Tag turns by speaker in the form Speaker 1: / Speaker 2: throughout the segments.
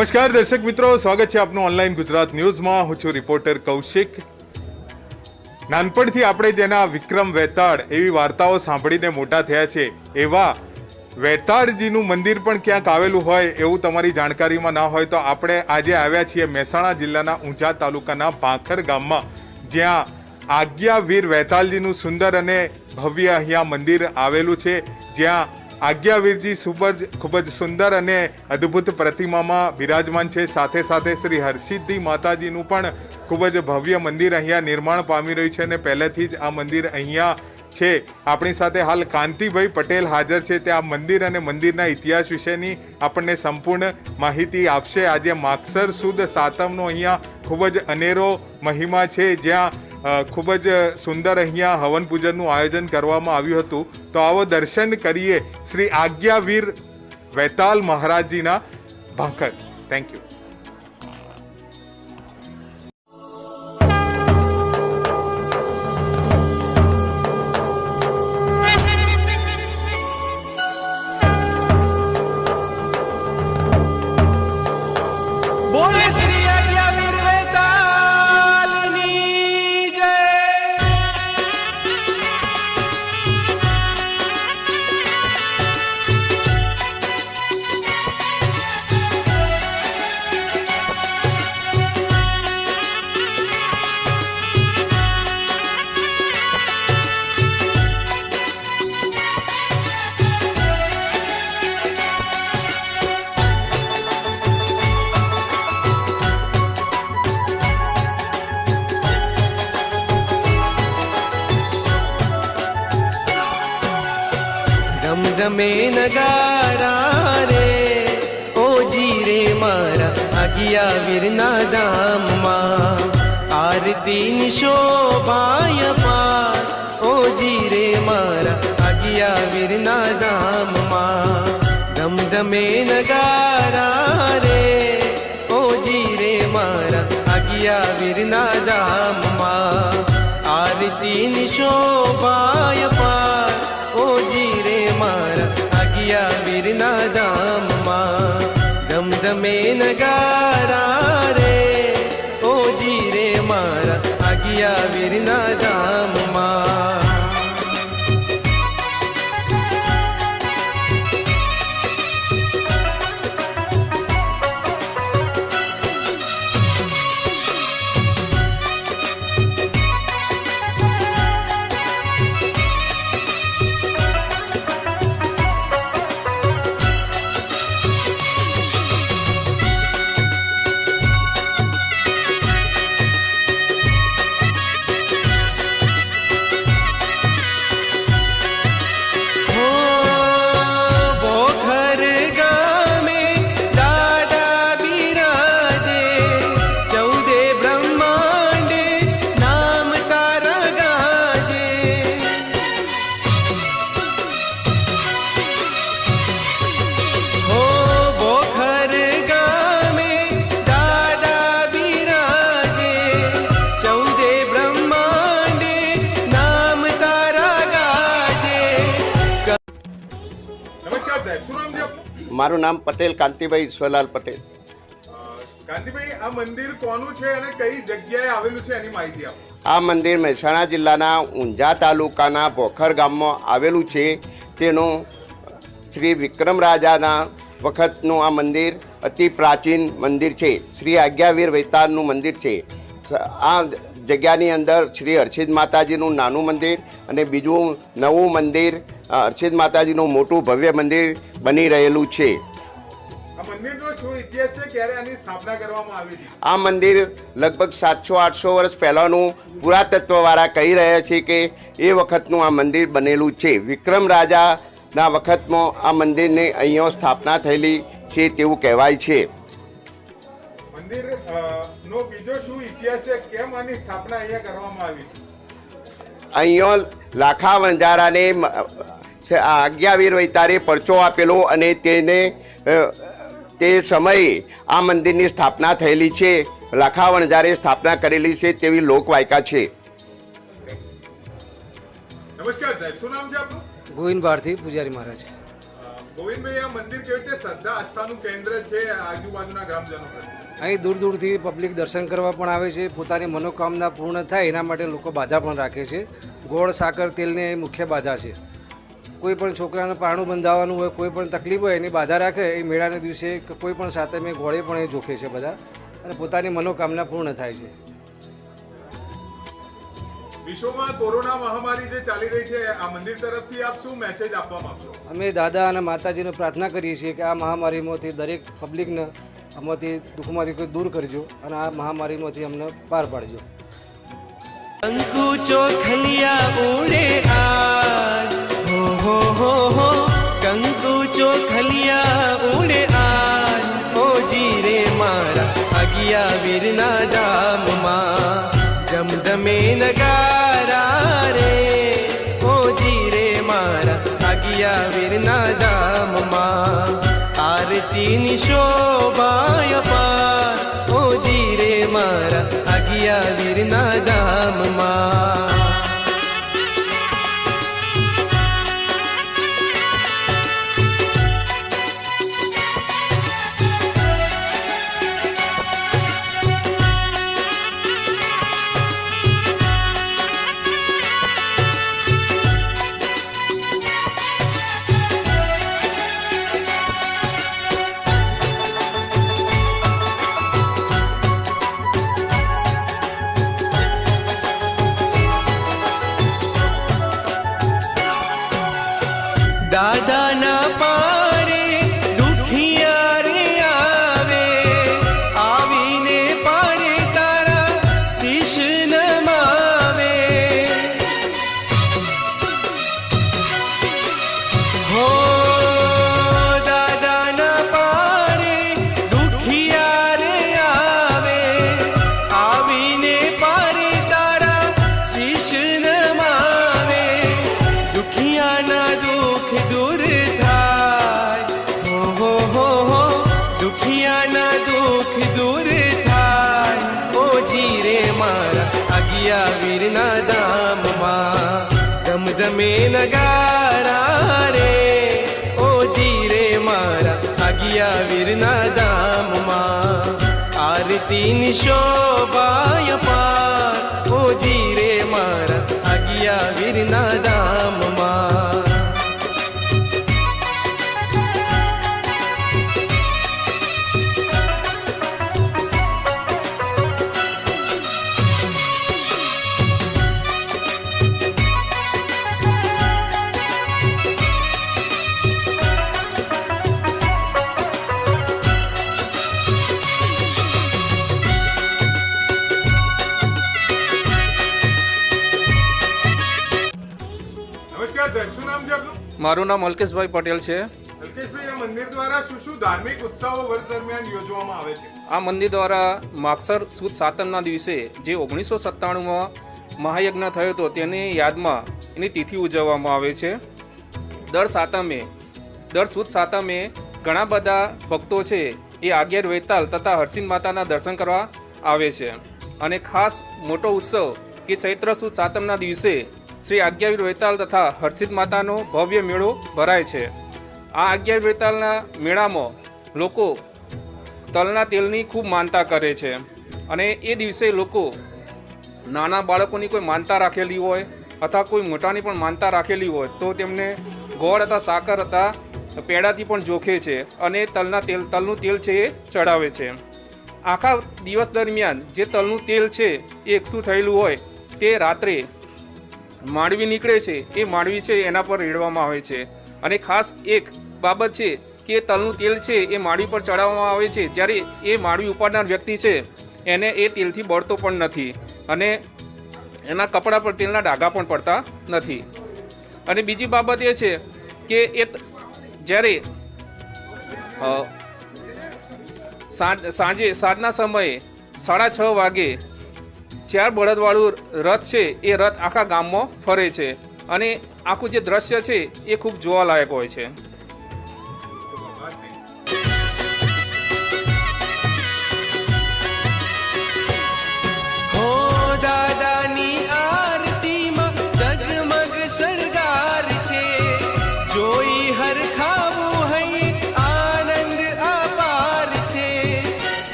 Speaker 1: નમસ્કાર, દર્શક મિત્રો. સ્વાગત છે આપનું ઓનલાઈન ગુજરાત ન્યૂઝમાં. હું છું રિપોર્ટર કૌશિક. નાનપણથી આપણે જેના વિક્રમ વેતાળ એવી વાર્તાઓ સાંભળીને મોટા થયા છે, એવા વેતાળજીનું મંદિર પણ ક્યાંક આવેલું હોય એવું તમારી જાણકારીમાં ના હોય તો આપણે આજે આવ્યા છીએ મહેસાણા જિલ્લાના ઊંઝા તાલુકાના ભાખર ગામમાં, જ્યાં આજ્ઞાવીર વેતાળજીનું સુંદર અને ભવ્ય અહીંયા મંદિર આવેલું છે, જ્યાં આજ્ઞાવીરજી ખૂબ જ ખૂબ જ સુંદર અને અદ્ભુત પ્રતિમામાં બિરાજમાન છે. સાથે સાથે શ્રી હરસિદ્ધિ માતાજીનું પણ ખૂબ જ ભવ્ય મંદિર અહીંયા નિર્માણ પામી રહ્યું છે અને પહેલેથી જ આ મંદિર અહીંયા છે. આપણી સાથે હાલ કાંતિભાઈ પટેલ હાજર છે. તે આ મંદિર અને મંદિરના ઇતિહાસ વિશેની આપણને સંપૂર્ણ માહિતી આપશે. આજે માગસર સુદ સાતમનો અહીંયા ખૂબ જ અનેરો મહિમા છે. જ્યાં ખૂબ જ સુંદર અહીંયા હવન પૂજનનું આયોજન કરવામાં આવ્યું હતું. તો આવો દર્શન કરીએ શ્રી આજ્ઞાવીર વૈતાલ મહારાજજીના ભાંખર થેન્ક યુ
Speaker 2: મારા વીરના ધામમાં આરતીની શોભાય પાર. ઓજી રે મારા આજ્ઞાવીરના ધામમાં, ધમધમે નગારા રે. ઓજી રે મારા આજ્ઞાવીરના ધામમાં આરતીની શોભાય પાર. ઓજી રે મારા આજ્ઞાવીરના ધામમાં ધમધમે નગારા રે ઓજી રે મારા આજ્ઞાવીરના ધામમાં
Speaker 3: મારું નામ પટેલ કાંતિભાઈ ઈશ્વરલાલ પટેલ.
Speaker 1: કાંતિભાઈ આ મંદિર કોનું છે અને કઈ જગ્યાએ આવેલું છે એની માહિતી આપો.
Speaker 3: આ મંદિર મહેસાણા જિલ્લાના ઊંઝા તાલુકાના ભોખર ગામમાં આવેલું છે. તેનું શ્રી વિક્રમ રાજાના વખતનું આ મંદિર અતિ પ્રાચીન મંદિર છે. શ્રી આજ્ઞાવીર વૈતારનું મંદિર છે. આ જગ્યાની અંદર શ્રી હર્ષિદ માતાજીનું નાનું મંદિર અને બીજું નવું મંદિર હર્ષિદ માતાજીનું મોટું ભવ્ય મંદિર બની રહેલું છે.
Speaker 1: આ
Speaker 3: મંદિર લગભગ સાતસો આઠસો વર્ષ પહેલાંનું પુરાતત્વવાળા કહી રહ્યા છે કે એ વખતનું આ મંદિર બનેલું છે. વિક્રમ રાજાના વખતમાં આ મંદિરની અહીંયા સ્થાપના થયેલી છે તેવું કહેવાય છે.
Speaker 1: અહીંયા
Speaker 3: લાખા વંજારાને આજ્ઞાવીર વૈતારે પરચો આપેલો અને તેને તે સમયે આ મંદિરની સ્થાપના થયેલી છે. લાખા વણઝારે સ્થાપના કરેલી છે તેવી લોકવાયકા છે.
Speaker 1: નમસ્કાર સાહેબ શું નામ છે આપનું?
Speaker 4: ગોવિંદ ભારતી પૂજારી મહારાજ.
Speaker 1: ગોવિંદભાઈ આ મંદિર કેવી રીતે શ્રદ્ધા આસ્થાનું કેન્દ્ર છે આજુબાજુના ગ્રામજનો
Speaker 4: અહીં દૂર દૂરથી પબ્લિક દર્શન કરવા પણ આવે છે. પોતાની મનોકામના પૂર્ણ થાય એના માટે લોકો બાધા પણ રાખે છે. ગોળ સાકર તેલને એ મુખ્ય બાધા છે. કોઈ પણ છોકરાને પારણું બંધાવવાનું હોય કોઈ પણ તકલીફ હોય એની બાધા રાખે એ મેળાના દિવસે કોઈ પણ સાથે મેં ઘોડે પણ એ જોખે છે બધા. અને પોતાની મનોકામના પૂર્ણ થાય છે.
Speaker 1: વિશ્વમાં કોરોના મહામારી જે ચાલી રહી છે આ મંદિર તરફથી આપ શું મેસેજ આપવા માંગશો?
Speaker 4: અમે દાદા અને માતાજીને પ્રાર્થના કરીએ છીએ કે આ મહામારીમાંથી દરેક પબ્લિકને આમાંથી દુઃખમાંથી કોઈ દૂર કરજો અને આ મહામારીમાંથી અમને પાર પાડજો.
Speaker 2: અંકુ ચોખલિયા ઉડે આજ આરતીની શોભાય પાર ઓ જીરે મારા અગિયા વીરના ધામમાં ધામમાં ધમધમે નગારા રે ઓ જીરે મારા આગિયા વીરના ધામમાં આરતી શોભાય મારું
Speaker 1: નામ
Speaker 5: અલ્કેશભાઈ પટેલ છે.
Speaker 1: અલ્કેશભાઈ આ મંદિર દ્વારા શું શું ધાર્મિક ઉત્સવો વર્ષ દરમિયાન યોજવામાં આવે છે?
Speaker 5: આ મંદિર દ્વારા માગસર સુદ સાતમના દિવસે જે ઓગણીસો સત્તાણુંમાં મહાયજ્ઞ થયો હતો તેની યાદમાં એની તિથિ ઉજવવામાં આવે છે. દર સાતમે દર સુદ સાતમે ઘણા બધા ભક્તો છે એ આગિયાર વેતાલ તથા હરસિંહ માતાના દર્શન કરવા આવે છે. અને ખાસ મોટો ઉત્સવ કે ચૈત્ર સુદ સાતમના દિવસે શ્રી આજ્ઞાવીર વેતાલ તથા હર્ષિત માતાનો ભવ્ય મેળો ભરાય છે. આ આજ્ઞાવીર વેતાલના મેળામાં લોકો તલના તેલની ખૂબ માનતા કરે છે અને એ દિવસે લોકો નાના બાળકોની કોઈ માનતા રાખેલી હોય અથવા કોઈ મોટાની પણ માનતા રાખેલી હોય તો તેમને ગોળ હતા સાકર હતા પેડાથી પણ જોખે છે અને તલના તેલ, તલનું તેલ છે એ ચડાવે છે. આખા દિવસ દરમિયાન જે તલનું તેલ છે એ એકઠું થયેલું હોય તે રાત્રે માંડવી નીકળે છે. એ માંડવી છે, એના પર રેડવામાં આવે છે. અને ખાસ એક બાબત છે કે તલનું તેલ છે, એ માંડવી પર ચડાવવામાં આવે છે. જ્યારે એ માંડવી ઉપાડનાર વ્યક્તિ છે, એને એ તેલથી બળતો પણ નથી. અને એના કપડા પર તેલના ડાઘા પણ પડતા નથી. અને બીજી બાબત એ છે કે એ જ્યારે સાંજે, સાંજના સમયે સાડા છ વાગે ચાર બળદવાળું રથ છે, એ રથ આખા ગામમાં ફરે છે. અને આખું જે દ્રશ્ય છે, એ ખૂબ જોવાલાયક હોય છે.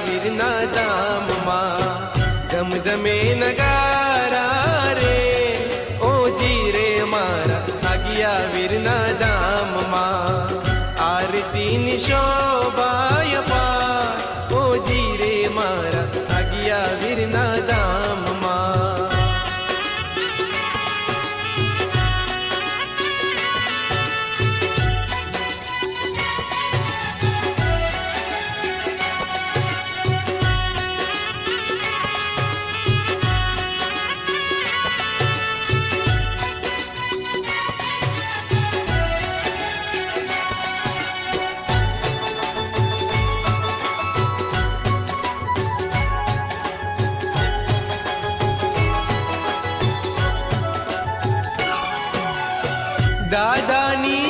Speaker 2: ગીરના ધામમાં ધમધમે નગા ময়দানী